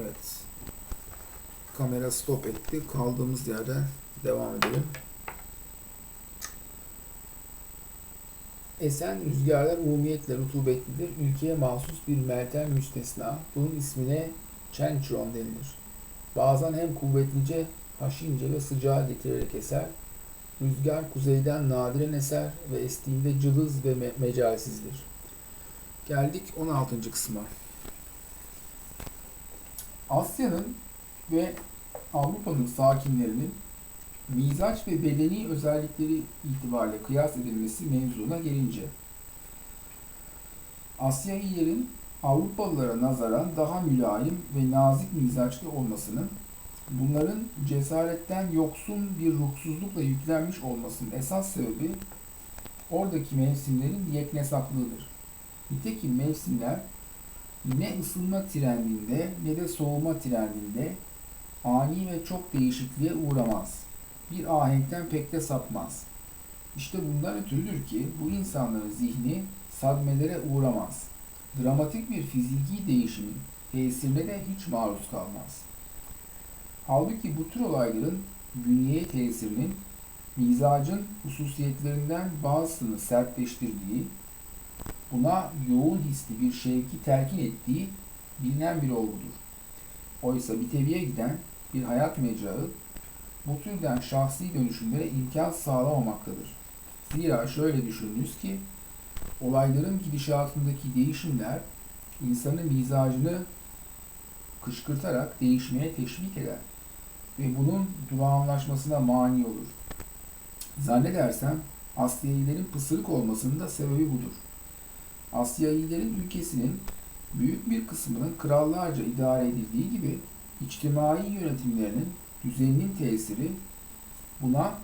Evet. Kamera stop etti. Kaldığımız yerden devam edelim. Esen rüzgarlar umumiyetle rutubetlidir. Ülkeye mahsus bir meltem müstesna. Bunun ismine çençron denilir. Bazen hem kuvvetlice, haşince ve sıcağı getirerek eser. Rüzgar kuzeyden nadiren eser ve estiğinde cılız ve me- mecalsizdir. Geldik 16. kısma. Asya'nın ve Avrupa'nın sakinlerinin mizaç ve bedeni özellikleri itibariyle kıyas edilmesi mevzuna gelince Asyalıların Avrupalılara nazaran daha mülayim ve nazik mizaçlı olmasının bunların cesaretten yoksun bir ruhsuzlukla yüklenmiş olmasının esas sebebi oradaki mevsimlerin yeknesaklığıdır. Nitekim mevsimler ne ısınma trendinde ne de soğuma trendinde ani ve çok değişikliğe uğramaz. Bir ahenkten pek de sapmaz. İşte bundan ötürüdür ki bu insanların zihni sadmelere uğramaz. Dramatik bir fiziki değişimin tesirine de hiç maruz kalmaz. Halbuki bu tür olayların bünyeye tesirinin mizacın hususiyetlerinden bazısını sertleştirdiği, buna yoğun hisli bir şevki telkin ettiği bilinen bir olgudur. Oysa biteviye giden bir hayat mecrağı bu türden şahsi dönüşümlere imkan sağlamamaktadır. Zira şöyle düşününüz ki olayların gidişatındaki değişimler insanın mizacını kışkırtarak değişmeye teşvik eder ve bunun durağanlaşmasına mani olur. Zannedersem Asyalıların pısırık olmasının da sebebi budur. Asyalıların ülkesinin büyük bir kısmının krallarca idare edildiği gibi içtimai yönetimlerinin düzeninin tesiri buna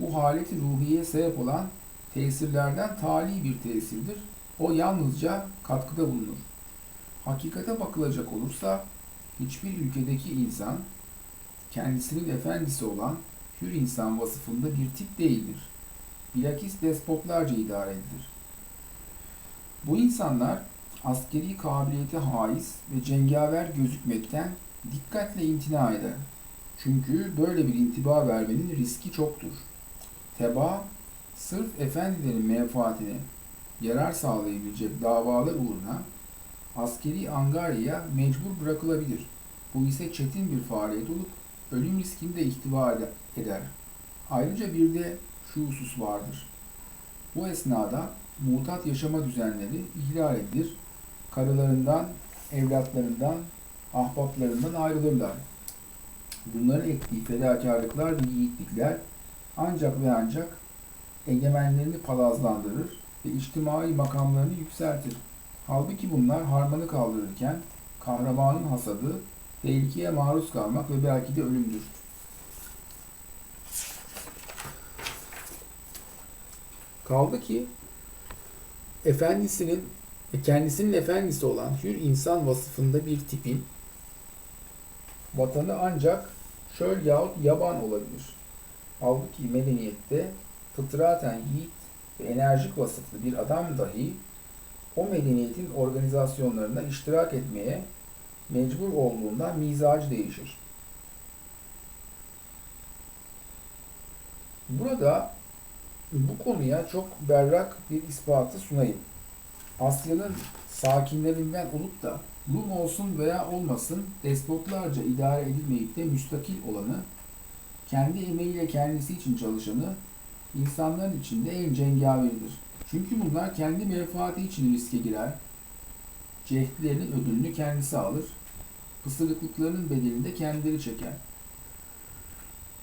bu haleti ruhiye sebep olan tesirlerden tali bir tesirdir. O yalnızca katkıda bulunur. Hakikate bakılacak olursa hiçbir ülkedeki insan kendisinin efendisi olan hür insan vasıfında bir tip değildir. Bilakis despotlarca idare edilir. Bu insanlar askeri kabiliyete haiz ve cengaver gözükmekten dikkatle imtina eder. Çünkü böyle bir intiba vermenin riski çoktur. Teba, sırf efendilerin menfaatine yarar sağlayabilecek davalar uğruna askeri angaryaya mecbur bırakılabilir. Bu ise çetin bir faaliyet olup ölüm riskini de ihtiva eder. Ayrıca bir de şu husus vardır. Bu esnada mutat yaşama düzenleri ihlal edilir. Karılarından, evlatlarından, ahbaplarından ayrılırlar. Bunların ettiği fedakarlıklar ve yiğitlikler ancak ve ancak egemenlerini palazlandırır ve içtimai makamlarını yükseltir. Halbuki bunlar harmanı kaldırırken kahramanın hasadı tehlikeye maruz kalmak ve belki de ölümdür. Kaldı ki efendisinin kendisinin efendisi olan hür insan vasıfında bir tipin vatanı ancak şöl yahut yaban olabilir. Halbuki medeniyette fıtraten yiğit ve enerjik vasıflı bir adam dahi o medeniyetin organizasyonlarına iştirak etmeye mecbur olduğunda mizacı değişir. Burada bu konuya çok berrak bir ispatı sunayım. Asya'nın sakinlerinden olup da Rum olsun veya olmasın despotlarca idare edilmeyip de müstakil olanı, kendi emeğiyle kendisi için çalışanı, insanların içinde en cengaveridir. Çünkü bunlar kendi menfaati için riske girer, cehdlerinin ödülünü kendisi alır, pısırıklıklarının bedelini de kendileri çeker.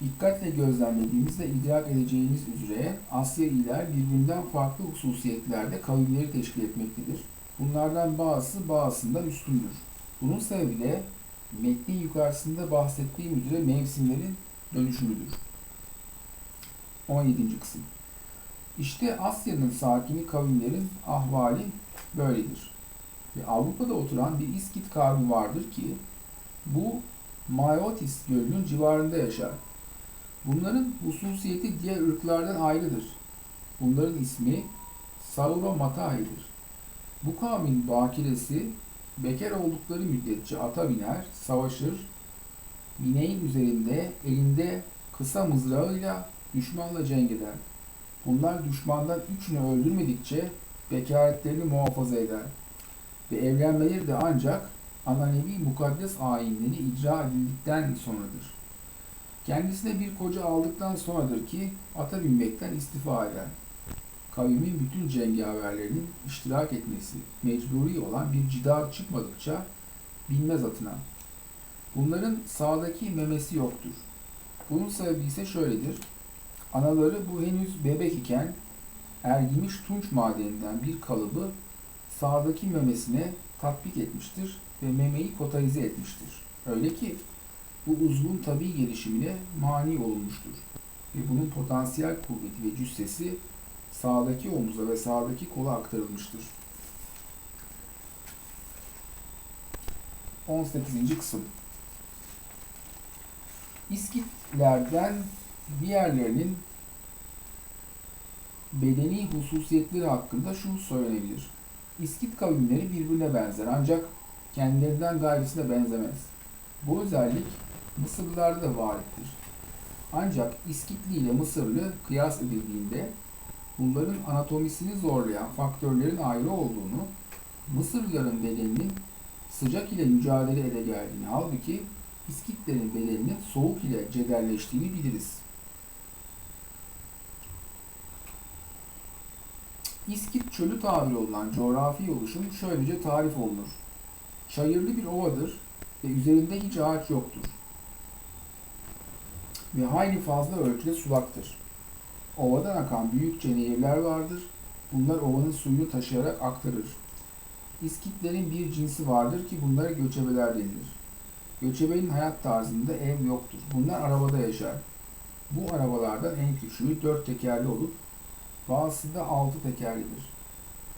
Dikkatle gözlemlediğimizde idrak edeceğimiz üzere Asyalılar birbirinden farklı hususiyetlerde kavimleri teşkil etmektedir. Bunlardan bazısı bazısından üstündür. Bunun sebebi de metnin yukarısında bahsettiğim üzere mevsimlerin dönüşümüdür. 17. kısım. İşte Asya'nın sakini kavimlerin ahvali böyledir. Ve Avrupa'da oturan bir İskit kavmi vardır ki bu Mayotis gölünün civarında yaşar. Bunların hususiyeti diğer ırklardan ayrıdır. Bunların ismi Sauromatai'dir. Bu kavmin bakiresi Bekar oldukları müddetçe ata biner, savaşır, bineğin üzerinde elinde kısa mızrağıyla düşmanla cenk eder. Bunlar düşmandan üçünü öldürmedikçe bekaretlerini muhafaza eder. Ve evlenmeleri de ancak ananevi mukaddes ayinleri icra edildikten sonradır. Kendisine bir koca aldıktan sonradır ki ata binmekten istifa eder. Kavimin bütün cengaverlerinin iştirak etmesi mecburi olan bir cidar çıkmadıkça binmez atına. Bunların sağdaki memesi yoktur. Bunun sebebi ise şöyledir. Anaları bu henüz bebek iken ergimiş tunç madeninden bir kalıbı sağdaki memesine tatbik etmiştir ve memeyi kotalize etmiştir. Öyle ki bu uzvun tabi gelişimine mani olunmuştur. Ve bunun potansiyel kuvveti ve cüssesi sağdaki omuza ve sağdaki kola aktarılmıştır. 18. kısım İskitlerden diğerlerinin bedeni hususiyetleri hakkında şunu söylenebilir. İskit kavimleri birbirine benzer ancak kendilerinden gayrısına benzemez. Bu özellik Mısırlılarda da varittir. Ancak İskitli ile Mısırlı kıyas edildiğinde bunların anatomisini zorlayan faktörlerin ayrı olduğunu, Mısırlıların bedeninin sıcak ile mücadele ede geldiğini, halbuki İskitlerin bedeninin soğuk ile cederleştiğini biliriz. İskit çölü tabiri olan coğrafi oluşum şöylece tarif olunur. Çayırlı bir ovadır ve üzerinde hiç ağaç yoktur. Ve hayli fazla ölçüde sulaktır. Ovadan akan büyükçe nehirler vardır. Bunlar ovanın suyunu taşıyarak aktarır. İskitlerin bir cinsi vardır ki bunlara göçebeler denilir. Göçebenin hayat tarzında ev yoktur. Bunlar arabada yaşar. Bu arabalardan en küçüğü dört tekerli olup bazısı da altı tekerlidir.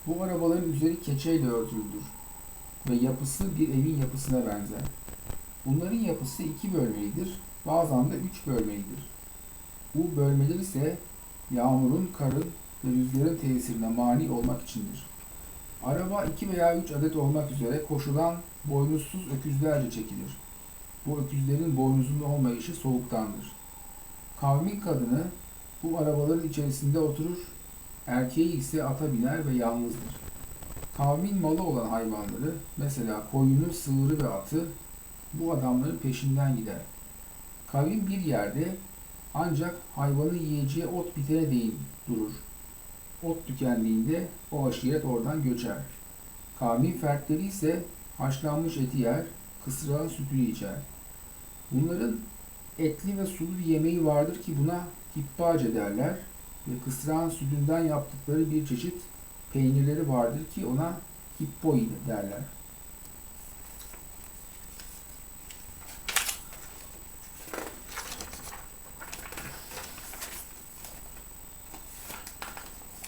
Bu arabaların üzeri keçeyle örtülüdür ve yapısı bir evin yapısına benzer. Bunların yapısı iki bölmelidir, bazen de üç bölmelidir. Bu bölmeler ise yağmurun, karın ve rüzgarın tesirine mani olmak içindir. Araba iki veya üç adet olmak üzere koşulan boynuzsuz öküzlerce çekilir. Bu öküzlerin boynuzunda olmayışı soğuktandır. Kavmin kadını bu arabaların içerisinde oturur, erkeği ise ata biner ve yalnızdır. Kavmin malı olan hayvanları, mesela koyunu, sığırı ve atı bu adamların peşinden gider. Kavim bir yerde ancak hayvanın yiyeceği ot bitene değin durur. Ot tükendiğinde o aşiret oradan göçer. Kavmin fertleri ise haşlanmış eti yer, kısrağın sütünü içer. Bunların etli ve sulu bir yemeği vardır ki buna hippace derler ve kısrağın sütünden yaptıkları bir çeşit peynirleri vardır ki ona hippoi derler.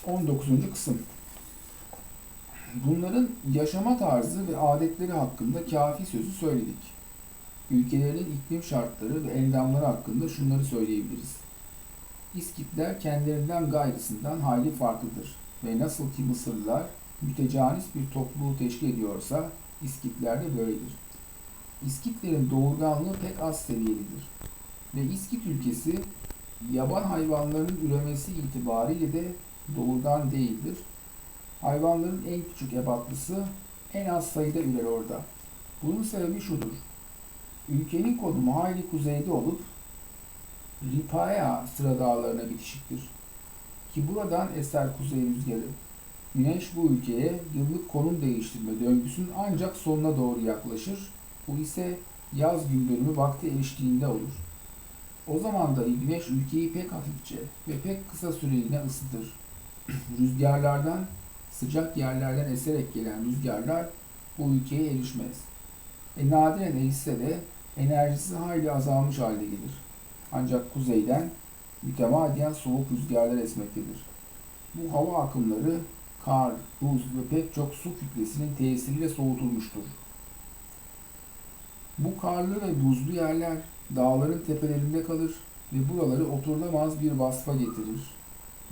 On dokuzuncu kısım. Bunların yaşama tarzı ve adetleri hakkında kafi sözü söyledik. Ülkelerin iklim şartları ve endamları hakkında şunları söyleyebiliriz. İskitler kendilerinden gayrısından hayli farklıdır ve nasıl ki Mısırlılar mütecanis bir topluluğu teşkil ediyorsa İskitler de böyledir. İskitlerin doğurganlığı pek az seviyelidir ve İskit ülkesi yaban hayvanlarının üremesi itibariyle de doğurgan değildir. Hayvanların en küçük ebatlısı en az sayıda ürer orada. Bunun sebebi şudur. Ülkenin konumu hayli kuzeyde olup Ripaya sıra dağlarına bitişiktir. Ki buradan eser kuzey rüzgarı. Güneş bu ülkeye yıllık konum değiştirme döngüsünün ancak sonuna doğru yaklaşır. Bu ise yaz gün dönümü vakti eriştiğinde olur. O zaman dahi güneş ülkeyi pek hafifçe ve pek kısa süreliğine ısıtır. Rüzgarlardan, sıcak yerlerden eserek gelen rüzgarlar bu ülkeye erişmez. E nadiren erişse de enerjisi hayli azalmış halde gelir. Ancak kuzeyden mütemadiyen soğuk rüzgarlar esmektedir. Bu hava akımları kar, buz ve pek çok su kütlesinin tesiriyle soğutulmuştur. Bu karlı ve buzlu yerler dağların tepelerinde kalır ve buraları oturulamaz bir vasfa getirir.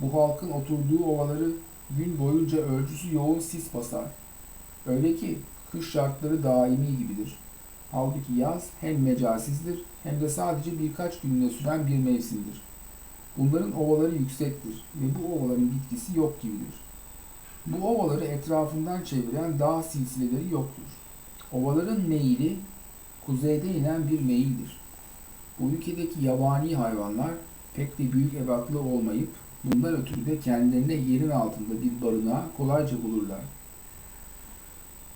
Bu halkın oturduğu ovaları gün boyunca ölçüsü yoğun sis basar. Öyle ki kış şartları daimi gibidir. Halbuki yaz hem mecazizdir hem de sadece birkaç gününe süren bir mevsimdir. Bunların ovaları yüksektir ve bu ovaların bitkisi yok gibidir. Bu ovaları etrafından çeviren dağ silsileleri yoktur. Ovaların meyili kuzeyde inen bir meyildir. Bu ülkedeki yabani hayvanlar pek de büyük ebatlı olmayıp bundan ötürü de kendilerine yerin altında bir barınağı kolayca bulurlar.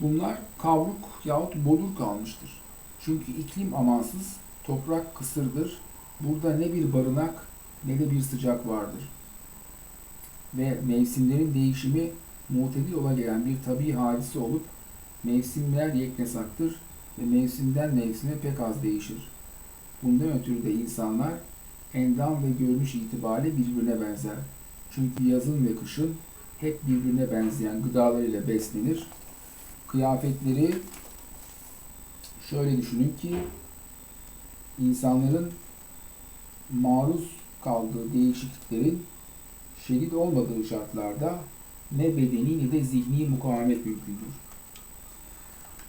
Bunlar kavruk yahut bodur kalmıştır. Çünkü iklim amansız, toprak kısırdır. Burada ne bir barınak ne de bir sıcak vardır. Ve mevsimlerin değişimi mutedil ola gelen bir tabi hadise olup mevsimler yeknesaktır ve mevsimden mevsime pek az değişir. Bundan ötürü de insanlar endam ve görünüş itibariyle birbirine benzer. Çünkü yazın ve kışın hep birbirine benzeyen gıdalarıyla beslenir. Kıyafetleri şöyle düşünün ki insanların maruz kaldığı değişikliklerin şiddet olmadığı şartlarda ne bedeni ne de zihni mukavemet mümkündür.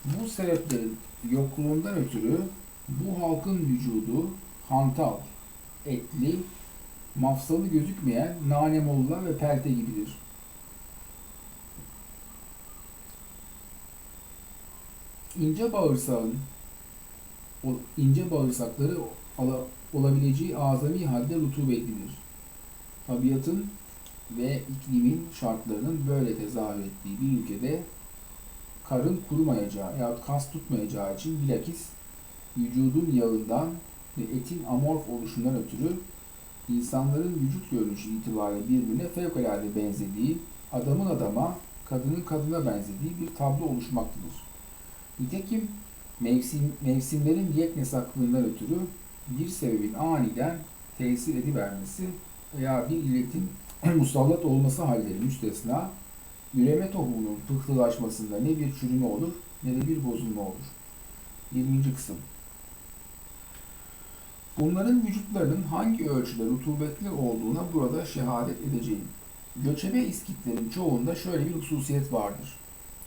Bu sebeplerin yokluğundan ötürü bu halkın vücudu hantal, etli, mafsalı gözükmeyen nanemolla ve pelte gibidir. İnce bağırsağın ince bağırsakları olabileceği azami halde rutubetlidir. Tabiatın ve iklimin şartlarının böyle tezahür ettiği bir ülkede karın kurumayacağı yahut kas tutmayacağı için bilakis vücudun yağından ve etin amorf oluşundan ötürü insanların vücut görünüşü itibariyle birbirine fevkalade benzediği, adamın adama, kadının kadına benzediği bir tablo oluşmaktadır. Nitekim mevsim, mevsimlerin yeknesaklığından ötürü bir sebebin aniden tesir edivermesi veya bir illetin musallat olması halleri müstesna, üreme tohumunun pıhtılaşmasında ne bir çürüme olur ne de bir bozulma olur. 20. kısım Bunların vücutlarının hangi ölçüde rutubetli olduğuna burada şehadet edeceğim. Göçebe iskitlerin çoğunda şöyle bir hususiyet vardır.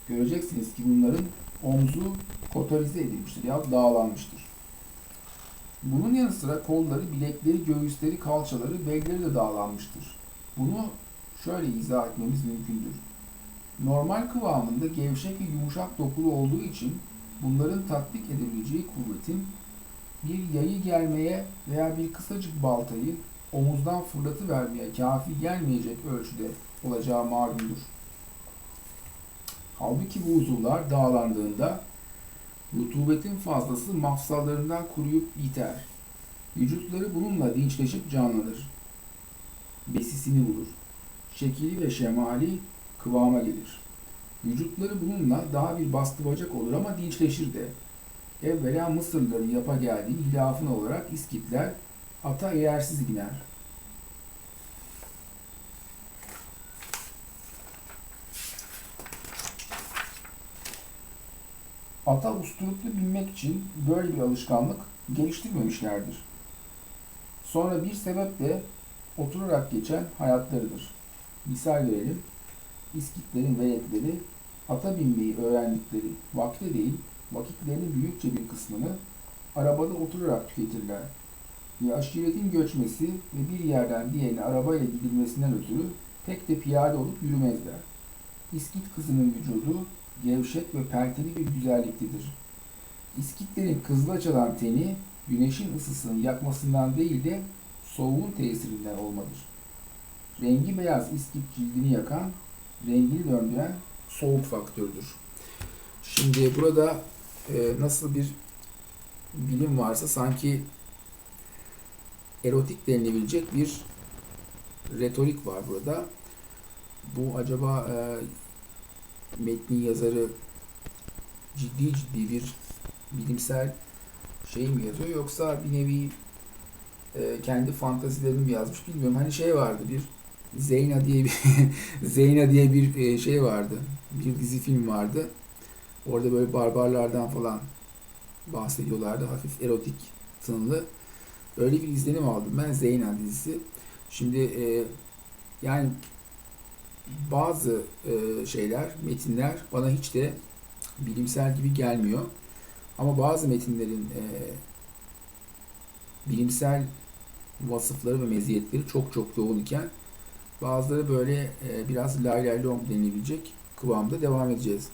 Göreceksiniz ki bunların omzu kotorize edilmiştir ya dağlanmıştır. Bunun yanı sıra kolları, bilekleri, göğüsleri, kalçaları, belleri de dağlanmıştır. Bunu şöyle izah etmemiz mümkündür. Normal kıvamında gevşek ve yumuşak dokulu olduğu için bunların tatbik edebileceği kuvvetin bir yayı gelmeye veya bir kısacık baltayı omuzdan fırlatıvermeye kafi gelmeyecek ölçüde olacağı malumdur. Halbuki bu uzuvlar dağlandığında rutubetin fazlası mafsallarından kuruyup biter. Vücutları bununla dinçleşip canlanır. Besisini bulur. Şekili ve şemali kıvama gelir. Vücutları bununla daha bir bastı bacak olur ama dinçleşir de. Evvela Mısırlıların yapa geldiği hilafın olarak İskitler ata eğersiz iner. Ata usturuplu binmek için böyle bir alışkanlık geliştirmemişlerdir. Sonra bir sebep de oturarak geçen hayatlarıdır. Misal verelim. İskitlerin veletleri ata binmeyi öğrendikleri vakte değil, vakitlerinin büyükçe bir kısmını arabada oturarak tüketirler. Ve aşiretin göçmesi ve bir yerden diğerine arabayla gidilmesinden ötürü pek de piyade olup yürümezler. İskit kızının vücudu gevşek ve pelteli bir güzelliktedir. İskitlerin kızıl açılan teni güneşin ısısının yakmasından değil de soğuğun tesirinden olmadır. Rengi beyaz iskit cildini yakan, rengini döndüren soğuk faktördür. Şimdi burada e, nasıl bir bilim varsa sanki erotik denilebilecek bir retorik var burada. Bu acaba e, metnin yazarı ciddi ciddi bir bilimsel şey mi yazıyor yoksa bir nevi e, kendi fantazilerini mi yazmış bilmiyorum. Hani şey vardı bir Zeyna diye bir Zeyna diye bir e, şey vardı. Bir dizi film vardı. Orada böyle barbarlardan falan bahsediyorlardı. Hafif erotik tınılı. Öyle bir izlenim aldım ben Zeyna dizisi. Şimdi e, yani bazı e, şeyler, metinler bana hiç de bilimsel gibi gelmiyor. Ama bazı metinlerin e, bilimsel vasıfları ve meziyetleri çok çok yoğun iken bazıları böyle e, biraz lay lay lom denilebilecek kıvamda devam edeceğiz.